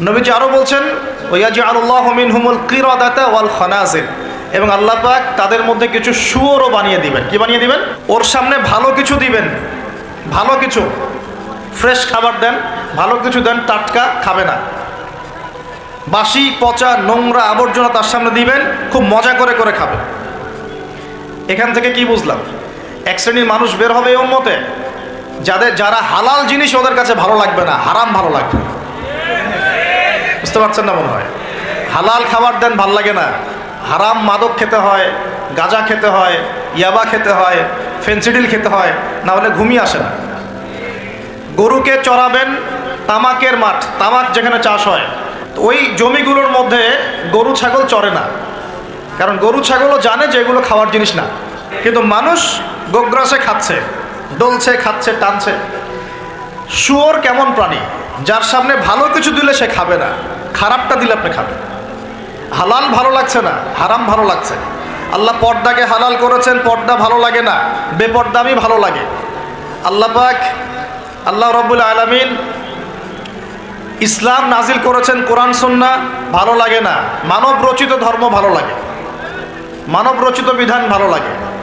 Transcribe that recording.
নবীজি আরও বলছেন ওয়াজি আল্লাহ মিন হুমুল কিরাদাতা ওয়াল খানাজির। এবং আল্লাহ পাক তাদের মধ্যে কিছু শুয়োরও বানিয়ে দিবেন। কি বানিয়ে দিবেন? ওর সামনে ভালো কিছু দিবেন। ভালো কিছু। ফ্রেশ খাবার দেন, ভালো কিছু দেন, টাটকা খাবে না। বাসি, পচা, নোংরা আবর্জনা তার সামনে দিবেন, খুব মজা করে করে খাবে এখান থেকে কি বুঝলাম? এক শ্রেণির মানুষ বের হবে এই মতে যাদের, যারা হালাল জিনিস ওদের কাছে ভালো লাগবে না, হারাম ভালো লাগবে। বুঝতে পারছেন না মনে হয়। হালাল খাবার দেন ভালো লাগে না। হারাম মাদক খেতে হয়, গাঁজা খেতে হয়, ইয়াবা খেতে হয়, ফেন্সিডিল খেতে হয়, না হলে ঘুমিয়ে আসে না। গরুকে চড়াবেন তামাকের মাঠ, তামাক যেখানে চাষ হয়। ওই জমিগুলোর মধ্যে গরু, ছাগল চড়ে না। কারণ গরু, ছাগলও জানে যে এগুলো খাওয়ার জিনিস না। কিন্তু মানুষ গোগ্রাসে খাচ্ছে, ডলছে, খাচ্ছে, টানছে। শুয়োর কেমন প্রাণী? যার সামনে ভালো কিছু দিলে সে খাবে না। খারাপটা দিলে আপনি খাবেন। হালাল ভালো লাগছে না, হারাম ভালো লাগছে। আল্লাহ পর্দাকে হালাল করেছেন, পর্দা ভালো লাগে না, বেপর্দামি ভালো লাগে। আল্লাহ পাক, আল্লাহ রব্বুল আলমিন ইসলাম নাজিল করেছেন কোরআন, সন্না ভালো লাগে না। মানব রচিত ধর্ম ভালো লাগে। মানব রচিত বিধান ভালো লাগে।